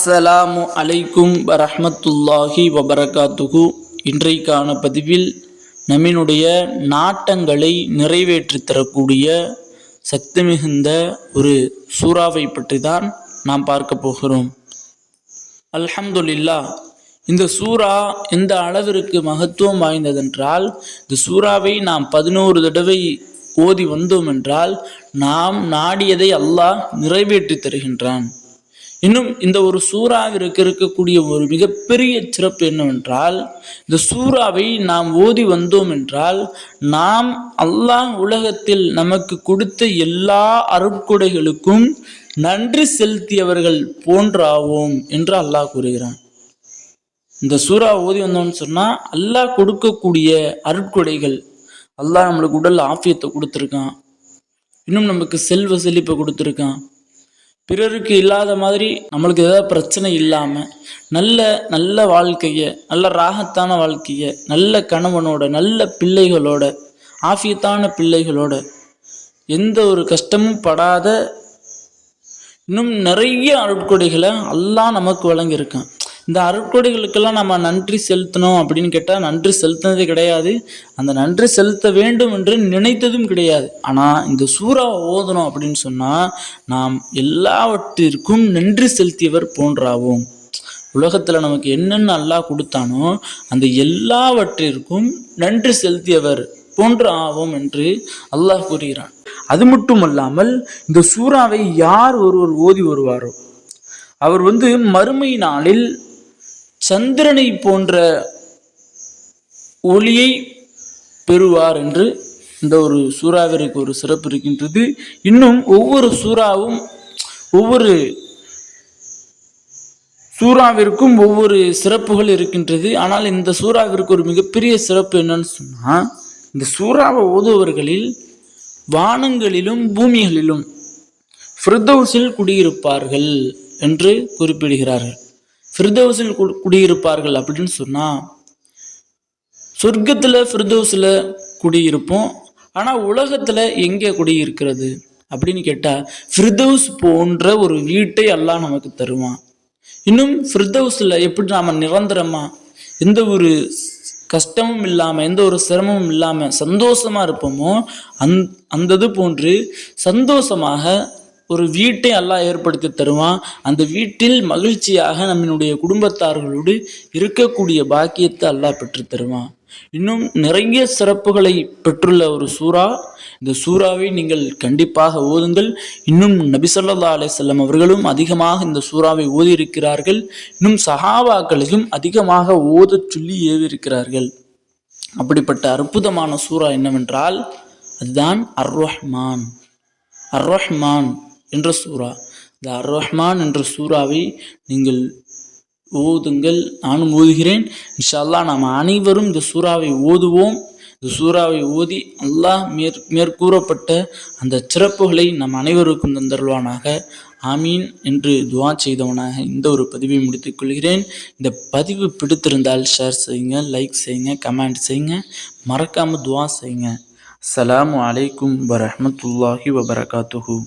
அஸ்ஸலாமு அலைக்கும் வரமத்துல்லாஹி வபரகாத்துகு இன்றைக்கான பதிவில் நம்மினுடைய நாட்டங்களை நிறைவேற்றி தரக்கூடிய சக்தி மிகுந்த ஒரு சூறாவை பற்றி தான் நாம் பார்க்க போகிறோம். அல்ஹம்துல்லா இந்த சூறா எந்த அளவிற்கு மகத்துவம் வாய்ந்ததென்றால் இந்த சூறாவை நாம் பதினோரு தடவை ஓதி வந்தோம் என்றால் நாம் நாடியதை அல்லாஹ் நிறைவேற்றி தருகின்றான். இன்னும் இந்த ஒரு சூறாவிற்கு இருக்கக்கூடிய ஒரு மிகப்பெரிய சிறப்பு என்னவென்றால் இந்த சூறாவை நாம் ஓதி வந்தோம் என்றால் நாம் அல்லாஹ் உலகத்தில் நமக்கு கொடுத்த எல்லா அருட்கொடைகளுக்கும் நன்றி செலுத்தியவர்கள் போன்றாவோம் என்று அல்லாஹ் கூறுகிறான். இந்த சூறா ஓதி வந்தோம்னு சொன்னால் அல்லாஹ் கொடுக்கக்கூடிய அருட்கொடைகள் அல்லாஹ் நம்மளுக்கு உடல் ஆஃபியத்தை கொடுத்துருக்கான். இன்னும் நமக்கு செல்வ செழிப்பை கொடுத்துருக்கான். பிறருக்கு இல்லாத மாதிரி நம்மளுக்கு ஏதாவது பிரச்சனை இல்லாமல் நல்ல நல்ல வாழ்க்கையை நல்ல ராகத்தான வாழ்க்கையை நல்ல கணவனோட நல்ல பிள்ளைகளோட ஆஃபியத்தான பிள்ளைகளோட எந்த ஒரு கஷ்டமும் படாத இன்னும் நிறைய அருட்கொடைகளை எல்லாம் நமக்கு வழங்கியிருக்கான். இந்த அருட்கொடைகளுக்கெல்லாம் நம்ம நன்றி செலுத்தணும் அப்படின்னு கேட்டால் நன்றி செலுத்தினதே கிடையாது. அந்த நன்றி செலுத்த வேண்டும் என்று நினைத்ததும் கிடையாது. ஆனால் இந்த சூறாவை ஓதணும் அப்படின்னு சொன்னால் நாம் எல்லாவற்றிற்கும் நன்றி செலுத்தியவர் போன்றாவோம். உலகத்தில் நமக்கு என்னென்ன அல்லாஹ் கொடுத்தானோ அந்த எல்லாவற்றிற்கும் நன்றி செலுத்தியவர் போன்று ஆவோம் என்று அல்லாஹ் கூறுகிறான். அது மட்டுமல்லாமல் இந்த சூறாவை யார் ஒருவர் ஓதி வருவாரோ? அவர் வந்து மறுமை நாளில் சந்திரனை போன்ற ஒளியை பெறுவார் என்று இந்த ஒரு சூறாவிற்கு ஒரு சிறப்பு இருக்கின்றது. இன்னும் ஒவ்வொரு சூறாவும் ஒவ்வொரு சூறாவிற்கும் ஒவ்வொரு சிறப்புகள் இருக்கின்றது. ஆனால் இந்த சூறாவிற்கு ஒரு மிகப்பெரிய சிறப்பு என்னன்னு சொன்னால் இந்த சூறாவை ஓதுவர்களில் வானங்களிலும் பூமிகளிலும் ஃபிர்தௌஸில் குடியிருப்பார்கள் என்று குறிப்பிடுகிறார்கள். ஃபிர்தௌஸில் கு குடியிருப்பார்கள் அப்படின்னு சொன்னால் சொர்க்கத்தில் ஃபிர்தௌஸில் குடியிருப்போம் ஆனால் உலகத்தில் எங்கே குடியிருக்கிறது? அப்படின்னு கேட்டால் ஃபிர்தோஸ் போன்ற ஒரு வீட்டை எல்லாம் நமக்கு தருவான். இன்னும் ஃபிர்தௌஸில் எப்படி நாம் நிரந்தரமாக எந்த ஒரு கஷ்டமும் இல்லாமல் எந்த ஒரு சிரமமும் இல்லாமல் சந்தோஷமாக இருப்போமோ அந் அந்தது போன்று சந்தோஷமாக ஒரு வீட்டை அல்லாஹ் ஏற்படுத்தி தருவான். அந்த வீட்டில் மகிழ்ச்சியாக நம்மளுடைய குடும்பத்தார்களோடு இருக்கக்கூடிய பாக்கியத்தை அல்லாஹ் பெற்று தருவான். இன்னும் நிறைய சிறப்புகளை பெற்றுள்ள ஒரு சூறா. இந்த சூறாவை நீங்கள் கண்டிப்பாக ஓதுங்கள். இன்னும் நபிசல்லா அலிசல்லம் அவர்களும் அதிகமாக இந்த சூறாவை ஓதியிருக்கிறார்கள். இன்னும் சஹாபாக்களையும் அதிகமாக ஓதச் சொல்லி ஏவியிருக்கிறார்கள். அப்படிப்பட்ட அற்புதமான சூறா என்னவென்றால் அதுதான் அர் ரஹ்மான் அர் ரஹ்மான் என்ற சூறா. இந்த அர் ரஹ்மான் என்ற சூறாவை நீங்கள் ஓதுங்கள் நானும் ஓதுகிறேன். இன்ஷா நாம் அனைவரும் இந்த சூறாவை ஓதுவோம். இந்த சூறாவை ஓதி அல்லாஹ் மேற் மேற்கூறப்பட்ட அந்த சிறப்புகளை நம் அனைவருக்கும் தந்தருள்வானாக. ஆமீன் என்று துவா செய்தவனாக இந்த ஒரு பதிவை முடித்துக் கொள்கிறேன். இந்த பதிவு பிடித்திருந்தால் ஷேர் செய்யுங்க லைக் செய்யுங்க கமெண்ட் செய்யுங்க. மறக்காமல் துவா செய்யுங்க. அலாம் அலைக்கும் வரமத்துல்லாஹி வபரகாத்துஹூ.